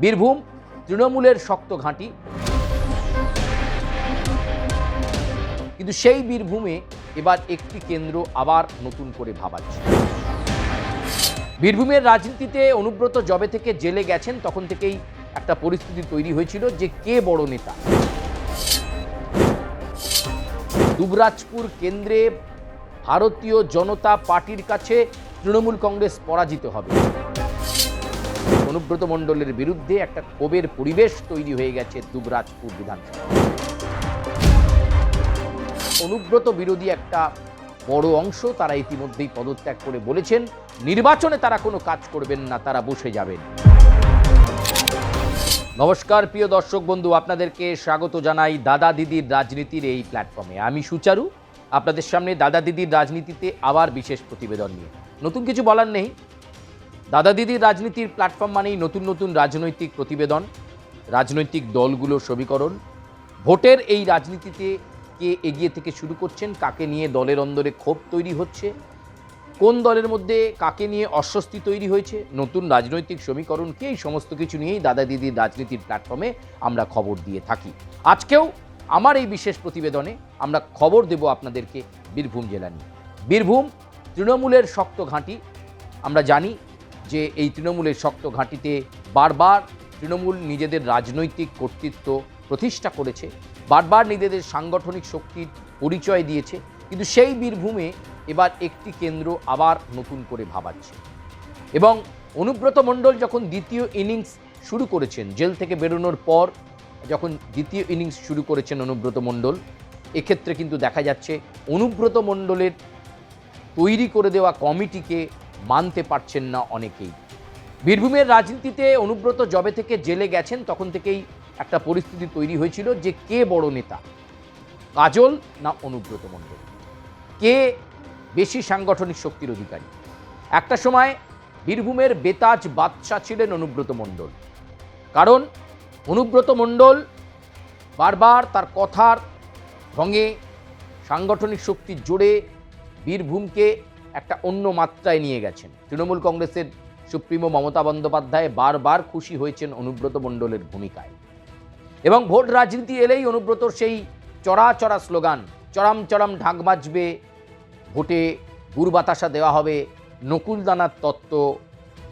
বীরভূম, তৃণমূলের শক্ত ঘাঁটি। কিন্তু সেই বীরভূমে এবার একটি কেন্দ্র আবার নতুন করে ভাবাচ্ছে। বীরভূমের রাজনীতিতে অনুব্রত জবে থেকে জেলে গেছেন, তখন থেকেই একটা পরিস্থিতি তৈরি হয়েছিল যে কে বড় নেতা। দুবরাজপুর কেন্দ্রে ভারতীয় জনতা পার্টির কাছে তৃণমূল কংগ্রেস পরাজিত হবে। অনুব্রত মণ্ডলের বিরুদ্ধে একটা ক্ষোভের পরিবেশ তৈরি হয়ে গেছে দুবরাজপুর বিধানসভা। অনুব্রত বিরোধী একটা বড় অংশ তারা ইতিমধ্যেই পদত্যাগ করে বলেছেন, নির্বাচনে তারা কোনো কাজ করবেন না, তারা বসে যাবেন। নমস্কার, প্রিয় দর্শক বন্ধু, আপনাদেরকে স্বাগত জানাই দাদা দিদির রাজনীতির এই প্ল্যাটফর্মে। আমি সুচারু, আপনাদের সামনে দাদা দিদির রাজনীতিতে আবার বিশেষ প্রতিবেদন নিয়ে। নতুন কিছু বলার নেই দাদা দিদির রাজনীতির প্ল্যাটফর্ম মানেই নতুন নতুন রাজনৈতিক প্রতিবেদন, রাজনৈতিক দলগুলোর সমীকরণ। ভোটের এই রাজনীতিতে কে এগিয়ে থেকে শুরু করছেন, কাকে নিয়ে দলের অন্দরে ক্ষোভ তৈরি হচ্ছে, কোন দলের মধ্যে কাকে নিয়ে অস্বস্তি তৈরি হয়েছে, নতুন রাজনৈতিক সমীকরণকে এই সমস্ত কিছু নিয়েই দাদা দিদির রাজনীতির প্ল্যাটফর্মে আমরা খবর দিয়ে থাকি। আজকেও আমার এই বিশেষ প্রতিবেদনে আমরা খবর দেব আপনাদেরকে বীরভূম জেলা নিয়ে। বীরভূম, তৃণমূলের শক্ত ঘাঁটি, আমরা জানি যে এই তৃণমূলের শক্ত ঘাঁটিতে বারবার তৃণমূল নিজেদের রাজনৈতিক কর্তৃত্ব প্রতিষ্ঠা করেছে, বারবার নিজেদের সাংগঠনিক শক্তির পরিচয় দিয়েছে, কিন্তু সেই বীরভূমে এবার একটি কেন্দ্র আবার নতুন করে ভাবাচ্ছে। এবং অনুব্রত মণ্ডল যখন দ্বিতীয় ইনিংস শুরু করেছেন, জেল থেকে বেরোনোর পর যখন দ্বিতীয় ইনিংস শুরু করেছেন অনুব্রত মণ্ডল, এক্ষেত্রে কিন্তু দেখা যাচ্ছে অনুব্রত মণ্ডলের তৈরি করে দেওয়া কমিটিকে মানতে পারছেন না অনেকেই। বীরভূমের রাজনীতিতে অনুব্রত জবে থেকে জেলে গেছেন, তখন থেকেই একটা পরিস্থিতি তৈরি হয়েছিল যে কে বড় নেতা, কাজল না অনুব্রত মণ্ডল? কে বেশি সাংগঠনিক শক্তির অধিকারী? একটা সময় বীরভূমের বেতাজ বাদশা ছিলেন অনুব্রত মণ্ডল। কারণ অনুব্রত মণ্ডল বারবার তার কথার ঢঙে সাংগঠনিক শক্তির জোরে বীরভূমকে একটা অন্য মাত্রায় নিয়ে গেছেন। তৃণমূল কংগ্রেসের সুপ্রিমো মমতা বন্দ্যোপাধ্যায় বারবার খুশি হয়েছেন অনুব্রত মণ্ডলের ভূমিকায়। এবং ভোট রাজনীতি এলেই অনুব্রতর সেই চড়া চড়া স্লোগান চরম চরম ঢাক বাজবে, ভোটে গুড় বাতাসা দেওয়া হবে, নকুলদানার তত্ত্ব,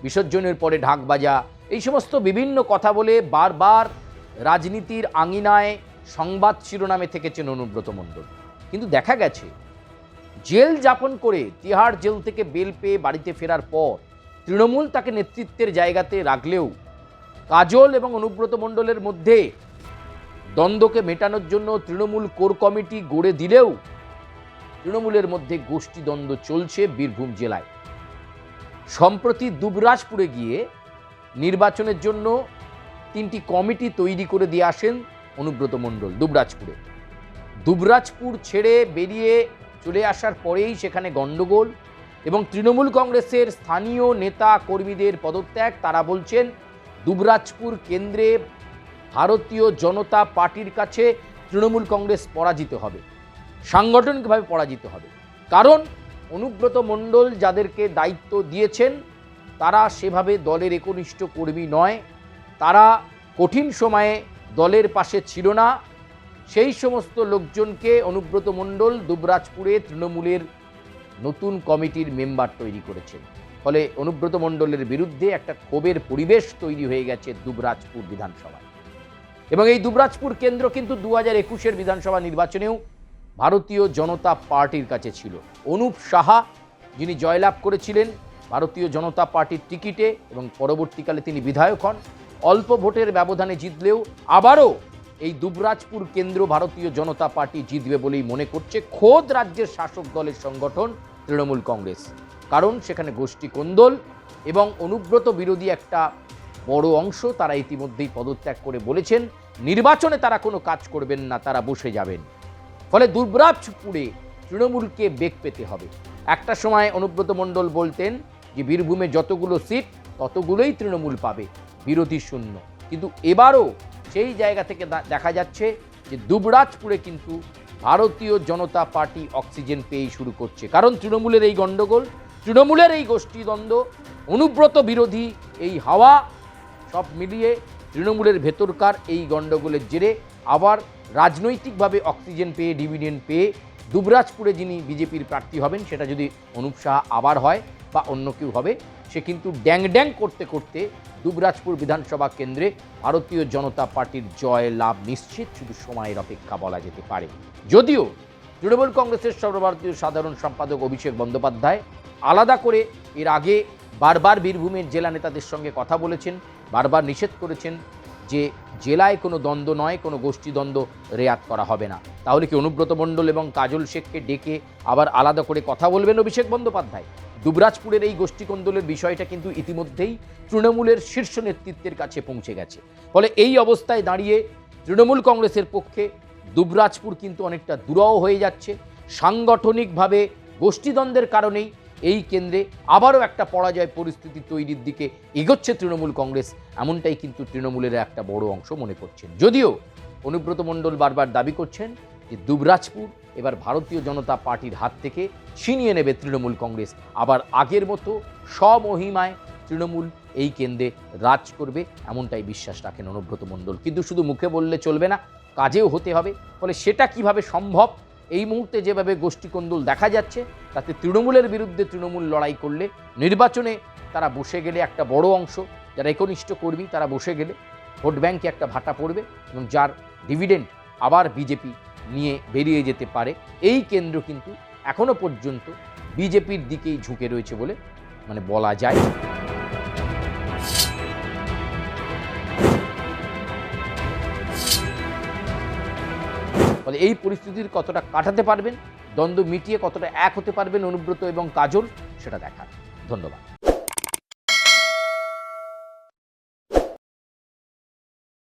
বিসর্জনের পরে ঢাক বাজা, এই সমস্ত বিভিন্ন কথা বলে বারবার রাজনীতির আঙিনায় সংবাদ শিরোনামে থেকেছেন অনুব্রত মণ্ডল। কিন্তু দেখা গেছে জেল যাপন করে তিহাড় জেল থেকে বেল পেয়ে বাড়িতে ফেরার পর তৃণমূল তাকে নেতৃত্বের জায়গাতে রাখলেও কাজল এবং অনুব্রত মণ্ডলের মধ্যে দ্বন্দ্বকে মেটানোর জন্য তৃণমূল কোর কমিটি গড়ে দিলেও তৃণমূলের মধ্যে গোষ্ঠী দ্বন্দ্ব চলছে বীরভূম জেলায়। সম্প্রতি দুবরাজপুরে গিয়ে নির্বাচনের জন্য তিনটি কমিটি তৈরি করে দিয়ে আসেন অনুব্রত মণ্ডল দুবরাজপুরে। দুবরাজপুর ছেড়ে বেরিয়ে চলে আসার পরেই সেখানে গণ্ডগোল এবং তৃণমূল কংগ্রেসের স্থানীয় নেতা কর্মীদের পদত্যাগ। তারা বলছেন, দুবরাজপুর কেন্দ্রে ভারতীয় জনতা পার্টির কাছে তৃণমূল কংগ্রেস পরাজিত হবে, সাংগঠনিকভাবে পরাজিত হবে। কারণ অনুব্রত মণ্ডল যাদেরকে দায়িত্ব দিয়েছেন, তারা সেভাবে দলের একনিষ্ঠ কর্মী নয়। তারা কঠিন সময়ে দলের পাশে ছিল না। সেই সমস্ত লোকজনকে অনুব্রত মণ্ডল দুবরাজপুরে তৃণমূলের নতুন কমিটির মেম্বার তৈরি করেছেন। ফলে অনুব্রত মণ্ডলের বিরুদ্ধে একটা ক্ষোভের পরিবেশ তৈরি হয়ে গেছে দুবরাজপুর বিধানসভায়। এবং এই দুবরাজপুর কেন্দ্র কিন্তু দু হাজার একুশের বিধানসভা নির্বাচনেও ভারতীয় জনতা পার্টির কাছে ছিল। অনুপ সাহা যিনি জয়লাভ করেছিলেন, ভারতীয় জনতা পার্টির টিকিটে এবং পরবর্তীকালে তিনি বিধায়ক হন, অল্প ভোটের ব্যবধানে জিতলেও আবারও এই দুবরাজপুর কেন্দ্র ভারতীয় জনতা পার্টি জিতবে বলেই মনে করছে খোদ রাজ্যের শাসক দলের সংগঠন তৃণমূল কংগ্রেস। কারণ সেখানে গোষ্ঠী কোন্দল এবং অনুব্রত বিরোধী একটা বড় অংশ তারা ইতিমধ্যেই পদত্যাগ করে বলেছেন, নির্বাচনে তারা কোনো কাজ করবেন না, তারা বসে যাবেন। ফলে দুর্বরাজপুরে তৃণমূলকে বেগ পেতে হবে। একটা সময় অনুব্রত মণ্ডল বলতেন যে বীরভূমে যতগুলো সিট, ততগুলোই তৃণমূল পাবে, বিরোধী শূন্য। কিন্তু এবারও সেই জায়গা থেকে দেখা যাচ্ছে যে দুবরাজপুরে কিন্তু ভারতীয় জনতা পার্টি অক্সিজেন পেয়েই শুরু করছে। কারণ তৃণমূলের এই গণ্ডগোল, তৃণমূলের এই গোষ্ঠীদ্বন্দ্ব, অনুব্রত বিরোধী এই হাওয়া সব মিলিয়ে তৃণমূলের ভেতরকার এই গণ্ডগোলের জেরে আবার রাজনৈতিকভাবে অক্সিজেন পেয়ে, ডিভিডেন্ড পেয়ে দুবরাজপুরে যিনি বিজেপির প্রার্থী হবেন, সেটা যদি অনুপ সাহা আবার হয় বা অন্য কেউ হবে সে কিন্তু ড্যাং ড্যাং করতে করতে দুবরাজপুর বিধানসভা কেন্দ্রে ভারতীয় জনতা পার্টির জয় লাভ নিশ্চিত, শুধু সময়ের অপেক্ষা বলা যেতে পারে। যদিও তৃণমূল কংগ্রেসের সর্বভারতীয় সাধারণ সম্পাদক অভিষেক বন্দ্যোপাধ্যায় আলাদা করে এর আগে বারবার বীরভূমের জেলা নেতাদের সঙ্গে কথা বলেছেন, বারবার নিষেধ করেছেন যে জেলায় কোনো দ্বন্দ্ব নয়, কোনো গোষ্ঠী দ্বন্দ্ব রেয়াত করা হবে না। তাহলে কি অনুব্রত মণ্ডল এবং কাজল শেখকে ডেকে আবার আলাদা করে কথা বলবেন অভিষেক বন্দ্যোপাধ্যায়? দুবরাজপুরের এই গোষ্ঠী কোন্দলের বিষয়টা কিন্তু ইতিমধ্যেই তৃণমূলের শীর্ষ নেতৃত্বের কাছে পৌঁছে গেছে। ফলে এই অবস্থায় দাঁড়িয়ে তৃণমূল কংগ্রেসের পক্ষে দুবরাজপুর কিন্তু অনেকটা দুরাও হয়ে যাচ্ছে। সাংগঠনিকভাবে গোষ্ঠীদ্বন্দ্বের কারণেই এই কেন্দ্রে আবারও একটা পরাজয় পরিস্থিতি তৈরির দিকে এগোচ্ছে তৃণমূল কংগ্রেস। এমনটাই কিন্তু তৃণমূলের একটা বড় অংশ মনে করছেন। যদিও অনুব্রত মণ্ডল বারবার দাবি করছেন যে দুবরাজপুর এবার ভারতীয় জনতা পার্টির হাত থেকে ছিনিয়ে নেবে তৃণমূল কংগ্রেস। আবার আগের মতো স্বমহিমায় তৃণমূল এই কেন্দ্রে রাজ করবে এমনটাই বিশ্বাস রাখেন অনুব্রত মণ্ডল। কিন্তু শুধু মুখে বললে চলবে না, কাজেও হতে হবে। ফলে সেটা কীভাবে সম্ভব? এই মুহূর্তে যেভাবে গোষ্ঠীকন্দল দেখা যাচ্ছে, তাতে তৃণমূলের বিরুদ্ধে তৃণমূল লড়াই করলে নির্বাচনে তারা বসে গেলে একটা বড় অংশ, যারা একনিষ্ঠ কর্মী তারা বসে গেলে ভোট ব্যাংকে একটা ভাটা পড়বে এবং যার ডিভিডেন্ড আবার বিজেপি নিয়ে বেরিয়ে যেতে পারে। এই কেন্দ্র কিন্তু এখনও পর্যন্ত বিজেপির দিকেই ঝুঁকে রয়েছে বলে মানে বলা যায়। ফলে এই পরিস্থিতির কতটা কাটাতে পারবেন, দ্বন্দ্ব মিটিয়ে কতটা এক হতে পারবেন অনুব্রত এবং কাজল, সেটা দেখার। ধন্যবাদ।